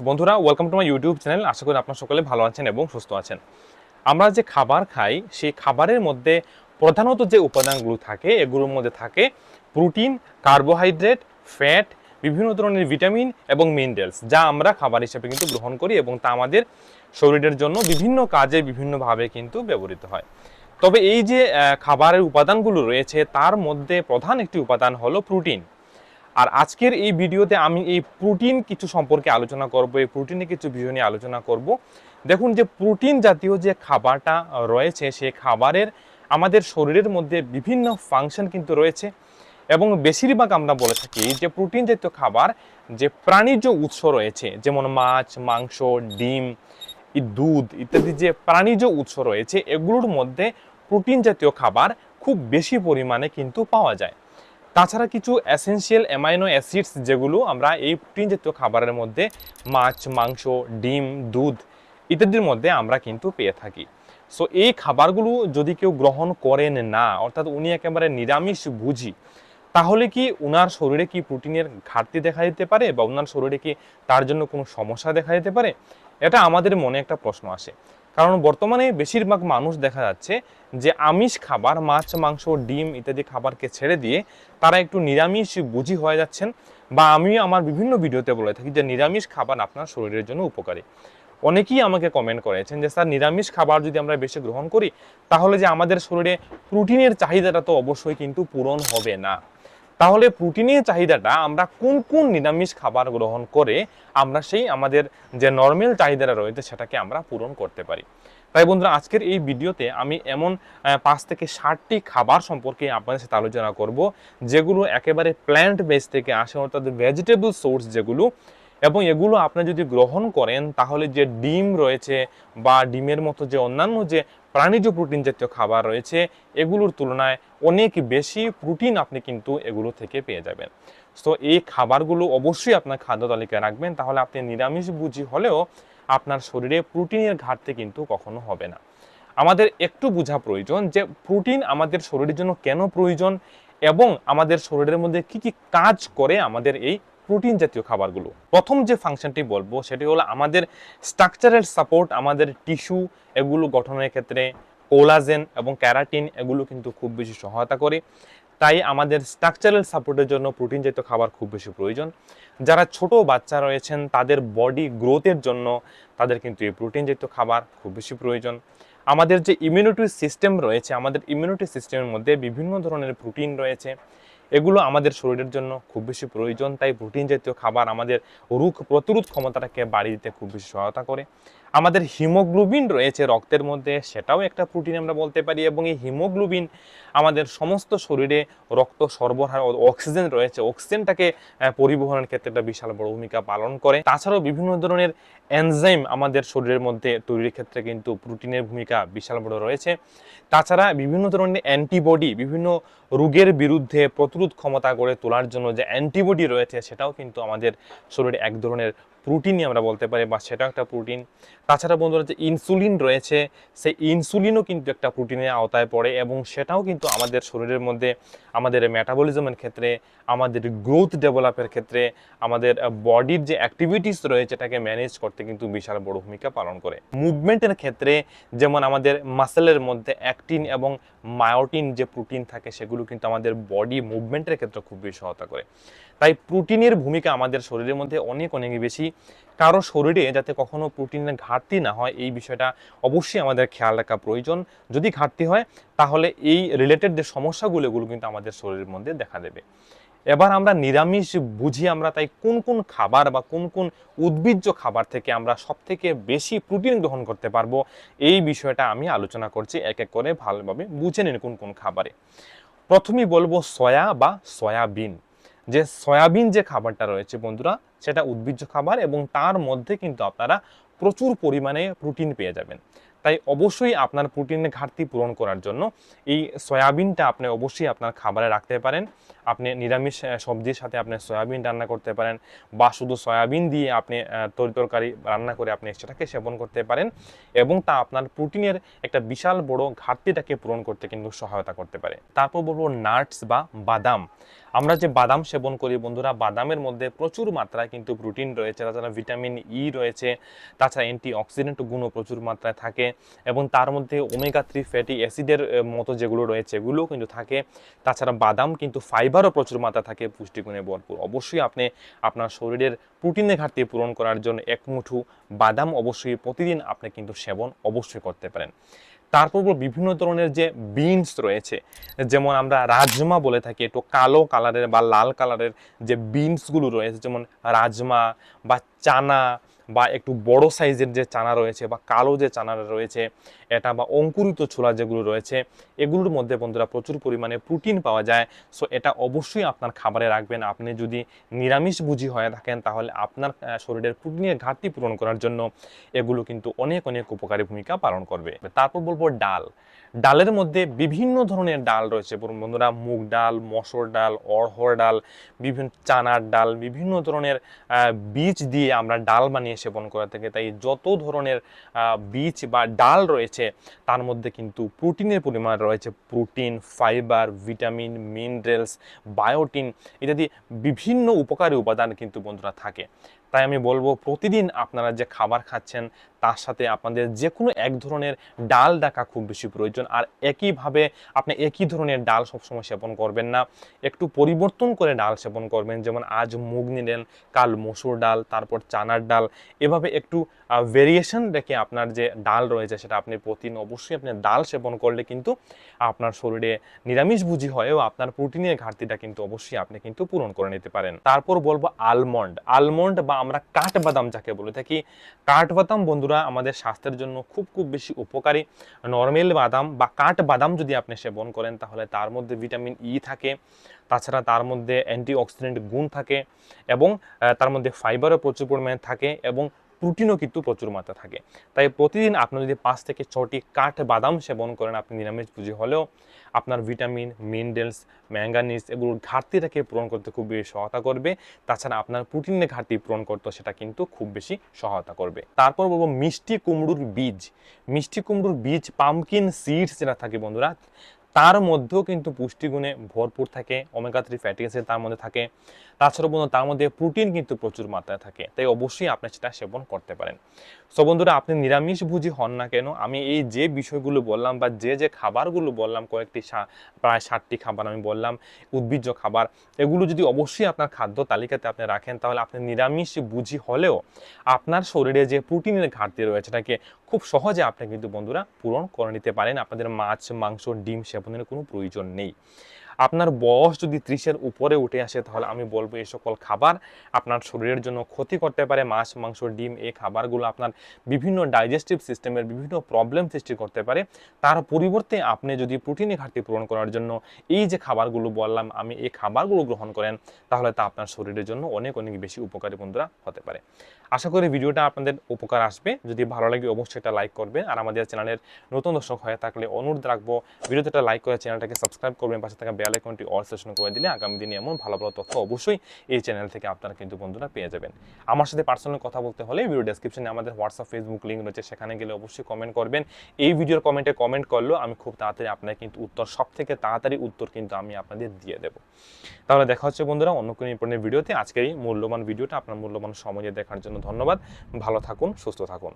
বন্ধুরা welcome to my YouTube channel আশা করি আপনার সকলে ভালো আছেন এবং সুস্থ আছেন। আমরা যে খাবার খাই, সেই খাবারের মধ্যে প্রধানত যে উপাদানগুলো থাকে, এগুলোর মধ্যে থাকে প্রোটিন কার্বোহাইড্রেট ফ্যাট বিভিন্ন ধরনের ভিটামিন এবং মিনারেলস যা আমরা খাবার হিসেবে কিন্তু গ্রহণ করি এবং তা আমাদের শরীরের জন্য বিভিন্ন কাজে বিভিন্নভাবে কিন্তু ব্যবহৃত হয়। তবে এই যে খাবারের উপাদানগুলো রয়েছে, তার মধ্যে প্রধান একটি উপাদান হলো প্রোটিন আর আজকের এই ভিডিওতে আমি এই প্রোটিন কিছু সম্পর্কে আলোচনা করব, এই প্রোটিনে কিছু বিষয় নিয়ে আলোচনা করব। দেখুন যে প্রোটিন জাতীয় যে খাবারটা রয়েছে সেই খাবারের আমাদের শরীরের মধ্যে বিভিন্ন ফাংশন কিন্তু রয়েছে এবং বেশিরভাগ আমরা বলে থাকি যে প্রোটিন জাতীয় খাবার যে প্রাণীজ উৎস রয়েছে, যেমন মাছ, মাংস, ডিম দুধ ইত্যাদি যে প্রাণীজ উৎস রয়েছে, এগুলোর মধ্যে প্রোটিন জাতীয় খাবার খুব বেশি পরিমাণে কিন্তু পাওয়া যায়। তাছাড়া কিছু এসেনশিয়াল অ্যামাইনো অ্যাসিডস যেগুলো আমরা এই প্রোটিন জাতীয় খাবারের মধ্যে মাছ, মাংস, ডিম, দুধ ইত্যাদির মধ্যে আমরা কিন্তু পেয়ে থাকি। সো এই খাবারগুলো যদি কেউ গ্রহণ করেন না, অর্থাৎ উনি একেবারে নিরামিষ বুঝি তাহলে কি ওনার শরীরে কি প্রোটিনের ঘাটতি দেখা দিতে পারে বা ওনার শরীরে কি তার জন্য কোনো সমস্যা দেখা দিতে পারে? এটা আমাদের মনে একটা প্রশ্ন আসে। কারণ বর্তমানে বেশিরভাগ মানুষ দেখা যাচ্ছে যে আমিষ খাবার, মাছ, মাংস, ডিম ইত্যাদি খাবারকে ছেড়ে দিয়ে তারা একটু নিরামিষ বুঝি হয়ে যাচ্ছেন বা আমি আমার বিভিন্ন ভিডিওতে বলে থাকি যে নিরামিষ খাবার আপনার শরীরের জন্য উপকারী। অনেকেই আমাকে কমেন্ট করেছেন যে, স্যার, নিরামিষ খাবার যদি আমরা বেশি গ্রহণ করি, তাহলে যে আমাদের শরীরে প্রোটিনের চাহিদাটা তো অবশ্যই কিন্তু পূরণ হবে না। তাহলে প্রোটিনের চাহিদাটা আমরা কোন কোন নিরামিষ খাবার গ্রহণ করে আমরা সেই আমাদের যে নর্মাল চাহিদাটা রয়েছে সেটাকে আমরা পূরণ করতে পারি। তাই বন্ধুরা, আজকের এই ভিডিওতে আমি এমন পাঁচ থেকে ষাটটি খাবার সম্পর্কে আপনাদের সাথে আলোচনা করব, যেগুলো একেবারে প্ল্যান্ট বেস থেকে আসে, অর্থাৎ ভেজিটেবল সোর্স যেগুলো এবং এগুলো আপনি যদি গ্রহণ করেন, তাহলে যে ডিম রয়েছে বা ডিমের মতো যে অন্যান্য যে প্রাণীজ প্রোটিন জাতীয় খাবার রয়েছে, এগুলোর তুলনায় অনেক বেশি প্রোটিন আপনি কিন্তু এগুলো থেকে পেয়ে যাবেন। সো, এই খাবারগুলো অবশ্যই আপনার খাদ্য তালিকায় রাখবেন, তাহলে আপনি নিরামিষ বুঝি হলেও আপনার শরীরে প্রোটিনের ঘাটতি কিন্তু কখনো হবে না। আমাদের একটু বোঝা প্রয়োজন যে প্রোটিন আমাদের শরীরের জন্য কেন প্রয়োজন এবং আমাদের শরীরের মধ্যে কি কি কাজ করে আমাদের এই প্রোটিন জাতীয় খাবারগুলো। প্রথম যে ফাংশনটি বলব, সেটি হলো আমাদের স্ট্রাকচারাল সাপোর্ট আমাদের টিস্যু এগুলো গঠনের ক্ষেত্রে কোলাজেন এবং ক্যারাটিন এগুলো কিন্তু খুব বেশি সহায়তা করে। তাই আমাদের স্ট্রাকচারাল সাপোর্টের জন্য প্রোটিন জাতীয় খাবার খুব বেশি প্রয়োজন। যারা ছোট বাচ্চা রয়েছেন, তাদের বডি গ্রোথের জন্য তাদের কিন্তু এই প্রোটিন জাতীয় খাবার খুব বেশি প্রয়োজন। আমাদের যে ইমিউনিটি সিস্টেম রয়েছে, আমাদের ইমিউনিটি সিস্টেমের মধ্যে বিভিন্ন ধরনের প্রোটিন রয়েছে। এগুলো আমাদের শরীরের জন্য খুব বেশি প্রয়োজন। তাই প্রোটিন জাতীয় খাবার আমাদের রোগ প্রতিরোধ ক্ষমতাটাকে বাড়িয়ে দিতে খুব বেশি সহায়তা করে। আমাদের হিমোগ্লোবিন রয়েছে রক্তের মধ্যে, সেটাও একটা প্রোটিন আমরা বলতে পারি। এবং এই হিমোগ্লোবিন আমাদের সমস্ত শরীরে রক্ত সরবরাহ অক্সিজেন রয়েছে। অক্সিজেনটাকে পরিবহনের ক্ষেত্রে একটা বিশাল বড় ভূমিকা পালন করে। তাছাড়াও বিভিন্ন ধরনের এনজাইম আমাদের শরীরের মধ্যে তৈরির ক্ষেত্রে কিন্তু প্রোটিনের ভূমিকা বিশাল বড় রয়েছে। তাছাড়া বিভিন্ন ধরনের অ্যান্টিবডি বিভিন্ন রোগের বিরুদ্ধে প্রতিরোধ ক্ষমতা গড়ে তোলার জন্য যে অ্যান্টিবডি রয়েছে সেটাও কিন্তু আমাদের শরীরে এক ধরনের প্রোটিনই আমরা বলতে পারি, বা সেটাও একটা প্রোটিন তাছাড়া বন্ধুরা যে ইনসুলিন রয়েছে, সেই ইনসুলিনও কিন্তু একটা প্রোটিনের আওতায় পড়ে, এবং সেটাও কিন্তু আমাদের শরীরের মধ্যে, আমাদের মেটাবলিজমের ক্ষেত্রে, আমাদের গ্রোথ ডেভেলপের ক্ষেত্রে, আমাদের বডির যে অ্যাক্টিভিটিস রয়েছে এটাকে ম্যানেজ করতে কিন্তু বিশাল বড় ভূমিকা পালন করে। মুভমেন্টের ক্ষেত্রে, যেমন আমাদের মাসেলের মধ্যে অ্যাক্টিন এবং মায়োটিন যে প্রোটিন থাকে, সেগুলো কিন্তু আমাদের বডি মুভমেন্টের ক্ষেত্রে খুব বেশি সহায়তা করে। তাই প্রোটিনের ভূমিকা আমাদের শরীরের মধ্যে অনেক অনেক বেশি। কারও শরীরে যাতে কখনো প্রোটিনের ঘাটতি না হয়, এই বিষয়টা অবশ্যই আমাদের খেয়াল রাখা প্রয়োজন। যদি ঘাটতি হয়, তাহলে এই রিলেটেড যে সমস্যাগুলো এগুলো কিন্তু আমাদের শরীরের মধ্যে দেখা দেবে। এবার আমরা নিরামিষ বুঝি আমরা তাই কোন কোন খাবার বা কোন কোন উদ্ভিজ্জ খাবার থেকে আমরা সব থেকে বেশি প্রোটিন গ্রহণ করতে পারব, এই বিষয়টা আমি আলোচনা করছি এক এক করে ভালোভাবে বুঝে নিন কোন কোন খাবারে। প্রথমেই বলব সয়া বা সয়াবিন। যে সয়াবিন যে খাবারটা রয়েছে বন্ধুরা, সেটা উদ্ভিজ্জ খাবার এবং তার মধ্যে কিন্তু আপনারা প্রচুর পরিমাণে প্রোটিন পেয়ে যাবেন। তাই অবশ্যই আপনার প্রোটিনের ঘাটতি পূরণ করার জন্য এই সয়াবিনটা আপনি অবশ্যই আপনার খাবারে রাখতে পারেন। আপনি নিরামিষ সবজির সাথে আপনি সয়াবিন রান্না করতে পারেন বা শুধু সয়াবিন দিয়ে আপনি তরি তরকারি রান্না করে আপনি সেটাকে সেবন করতে পারেন এবং তা আপনার প্রোটিনের একটা বিশাল বড় ঘাটতিটাকে পূরণ করতে কিন্তু সহায়তা করতে পারে। তারপর বলব নাটস বা বাদাম। আমরা যে বাদাম সেবন করি বন্ধুরা, বাদামের মধ্যে প্রচুর মাত্রায় কিন্তু প্রোটিন রয়েছে, তাছাড়া ভিটামিন ই রয়েছে, তাছাড়া অ্যান্টি অক্সিডেন্ট গুণও প্রচুর মাত্রায় থাকে এবং তার মধ্যে ওমেগা থ্রি ফ্যাটি অ্যাসিডের মতো যেগুলো রয়েছে, এগুলোও কিন্তু থাকে। তাছাড়া বাদাম কিন্তু ফাইবারও প্রচুর মাত্রা থাকে, পুষ্টিগুণে ভরপুর। অবশ্যই আপনি আপনার শরীরের প্রোটিনের ঘাটতি পূরণ করার জন্য এক মুঠো বাদাম অবশ্যই প্রতিদিন আপনি কিন্তু সেবন অবশ্যই করতে পারেন। তারপর বিভিন্ন ধরনের যে বিনস রয়েছে, যেমন আমরা রাজমা বলে থাকি, একটু কালো কালারের বা লাল কালারের যে বিনসগুলো রয়েছে, যেমন রাজমা বা চানা বা একটু বড় সাইজের যে চানা রয়েছে বা কালো যে চানা রয়েছে, এটা বা অঙ্কুরিত ছোলা যেগুলো রয়েছে, এগুলোর মধ্যে বন্ধুরা প্রচুর পরিমাণে প্রোটিন পাওয়া যায়। সো এটা অবশ্যই আপনার খাবারে রাখবেন। আপনি যদি নিরামিষ বুঝি হয়ে থাকেন, তাহলে আপনার শরীরের প্রোটিনের ঘাটতি পূরণ করার জন্য এগুলো কিন্তু অনেক অনেক উপকারী ভূমিকা পালন করবে। তারপর বলব ডাল। ডালের মধ্যে বিভিন্ন ধরনের ডাল রয়েছে। বন্ধুরা, মুগ ডাল, মসুর ডাল, অড়হর ডাল, বিভিন্ন চানার ডাল, বিভিন্ন ধরনের বীজ দিয়ে আমরা ডাল বানিয়ে সেবন করে থাকি। তাই যত ধরনের বীজ বা ডাল রয়েছে, তার মধ্যে কিন্তু প্রোটিনের পরিমাণ রয়েছে। Protein, fibre, vitamin, minerals, biotin ইত্যাদি বিভিন্ন উপকারী উপাদান কিন্তু বন্ধুরা থাকে। তাই আমি বলব প্রতিদিন আপনারা যে খাবার খাচ্ছেন, তার সাথে আপনাদের যে কোনো এক ধরনের ডাল ডাকা খুব বেশি প্রয়োজন। আর একইভাবে আপনি একই ধরনের ডাল সবসময় সেবন করবেন না। একটু পরিবর্তন করে ডাল সেবন করবেন, যেমন আজ মুগ নিলেন, কাল মসুর ডাল, তারপর চানার ডাল। এভাবে একটু ভেরিয়েশন রেখে আপনার যে ডাল রয়েছে, সেটা আপনি প্রতিদিন অবশ্যই আপনি ডাল সেবন করলে কিন্তু আপনার শরীরে নিরামিষ বুঝি হয়েও আপনার প্রোটিনের ঘাটতিটা কিন্তু অবশ্যই আপনি কিন্তু পূরণ করে নিতে পারেন। তারপর বলব আলমন্ড আলমন্ড বা আমরা কাঠবাদাম যাকে বলে থাকি। কাঠবাদাম বন্ধুরা, আমাদের স্বাস্থ্যের জন্য খুব খুব বেশি উপকারী। নর্মেল বাদাম বা কাঠবাদাম যদি আপনি সেবন করেন, তাহলে তার মধ্যে ভিটামিন ই থাকে। তাছাড়া তার মধ্যে অ্যান্টি অক্সিডেন্ট গুণ থাকে এবং তার মধ্যে ফাইবারও প্রচুর পরিমাণে থাকে এবং প্রোটিনও কিন্তু প্রচুর মাত্রা থাকে। তাই প্রতিদিন আপনি যদি পাঁচ থেকে ছটি কাঠ বাদাম সেবন করেন, আপনি নিরামিষ পুঁজি হলেও আপনার ভিটামিন, মিনারেলস, ম্যাঙ্গানিজ এগুলোর ঘাটতিটাকে পূরণ করতে খুব বেশি সহায়তা করবে। তাছাড়া আপনার প্রোটিনের ঘাটতি পূরণ করতে সেটা কিন্তু খুব বেশি সহায়তা করবে। তারপর বলব মিষ্টি কুমড়োর বীজ। মিষ্টি কুমড়োর বীজ, পামকিন সিডস যেটা থাকে বন্ধুরা তার মধ্যেও কিন্তু পুষ্টিগুণে ভরপুর থাকে ওমেগা থ্রি ফ্যাটি অ্যাসিড তার মধ্যে থাকে। তাছাড়া বন্ধু, তার মধ্যে প্রোটিন কিন্তু প্রচুর মাত্রায় থাকে, তাই অবশ্যই আপনি সেটা সেবন করতে পারেন। সো বন্ধুরা, আপনি নিরামিষ ভুজি হন না কেন, আমি এই যে বিষয়গুলো বললাম বা যে যে খাবারগুলো বললাম, কয়েকটি প্রায় ষাটটি খাবার আমি বললাম, উদ্ভিজ্জ খাবার, এগুলো যদি অবশ্যই আপনার খাদ্য তালিকাতে আপনি রাখেন, তাহলে আপনি নিরামিষ বুঝি হলেও আপনার শরীরে যে প্রোটিনের ঘাটতি রয়েছে, সেটাকে খুব সহজে আপনি কিন্তু বন্ধুরা পূরণ করে নিতে পারেন। আপনাদের মাছ, মাংস, ডিম সেবনের কোনো প্রয়োজন নেই। আপনার বয়স যদি ত্রিশের উপরে উঠে আসে, তাহলে আমি বলব এই সকল খাবার আপনার শরীরের জন্য ক্ষতি করতে পারে। মাছ, মাংস, ডিম, এই খাবারগুলো আপনার বিভিন্ন ডাইজেস্টিভ সিস্টেমের বিভিন্ন প্রবলেম সৃষ্টি করতে পারে। তার পরিবর্তে আপনি যদি প্রোটিনের ঘাটতি পূরণ করার জন্য এই যে খাবারগুলো বললাম, আমি এই খাবারগুলো গ্রহণ করেন, তাহলে তা আপনার শরীরের জন্য অনেক অনেক বেশি উপকারী বন্ধুরা হতে পারে। আশা করি ভিডিওটা আপনাদের উপকার আসবে। যদি ভালো লাগে অবশ্যই একটা লাইক করবেন। আর আমাদের চ্যানেলের নতুন দর্শক হয়ে থাকলে অনুরোধ রাখব ভিডিওতে একটা লাইক করে চ্যানেলটাকে সাবস্ক্রাইব করবেন, পাশে থাকা বেল আইকনটি অল সেশন করে দিলে আগামী দিনে এমন ভালো ভালো তথ্য অবশ্যই এই চ্যানেল থেকে আপনারা কিন্তু বন্ধুরা পেয়ে যাবেন। আমার সাথে পার্সোনাল কথা বলতে হলে ভিডিও ডেসক্রিপশনে আমাদের হোয়াটসঅ্যাপ ফেসবুক লিঙ্ক রয়েছে, সেখানে গেলে অবশ্যই কমেন্ট করবেন। এই ভিডিওর কমেন্টে কমেন্ট করলেও আমি খুব তাড়াতাড়ি আপনার কিন্তু উত্তর সব থেকে তাড়াতাড়ি উত্তর কিন্তু আমি আপনাদের দিয়ে দেবো। তাহলে দেখা হচ্ছে বন্ধুরা অন্য কোনো ইম্পর্টেন্ট ভিডিওতে আজকের এই মূল্যবান ভিডিওটা আপনার মূল্যবান সময় দেখার জন্য ধন্যবাদ। ভালো থাকুন, সুস্থ থাকুন।